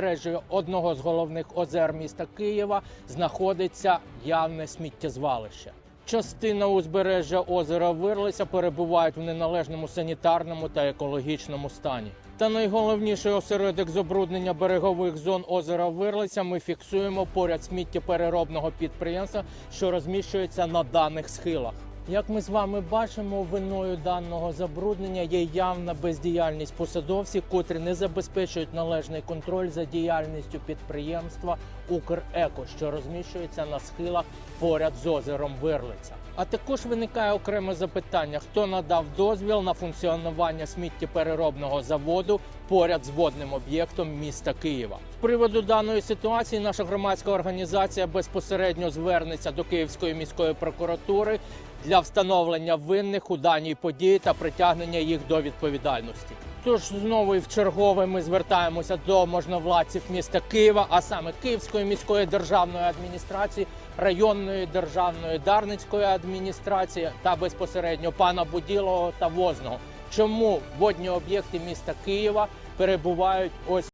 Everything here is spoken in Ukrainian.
Мережею одного з головних озер міста Києва знаходиться явне сміттєзвалище. Частина узбережжя озера Вирлиця перебувають в неналежному санітарному та екологічному стані. Та найголовніший осередок забруднення берегових зон озера Вирлиця ми фіксуємо поряд сміттєпереробного підприємства, що розміщується на даних схилах. Як ми з вами бачимо, виною даного забруднення є явна бездіяльність посадовців, котрі не забезпечують належний контроль за діяльністю підприємства Укреко, що розміщується на схилах поряд з озером Вирлиця. А також виникає окреме запитання: хто надав дозвіл на функціонування сміттєпереробного заводу поряд з водним об'єктом міста Києва. З приводу даної ситуації наша громадська організація безпосередньо звернеться до Київської міської прокуратури для встановлення винних у даній події та притягнення їх до відповідальності. Тож знову і в чергове ми звертаємося до можновладців міста Києва, а саме Київської міської державної адміністрації, районної державної Дарницької адміністрації та безпосередньо пана Буділого та Возного. Чому водні об'єкти міста Києва перебувають ось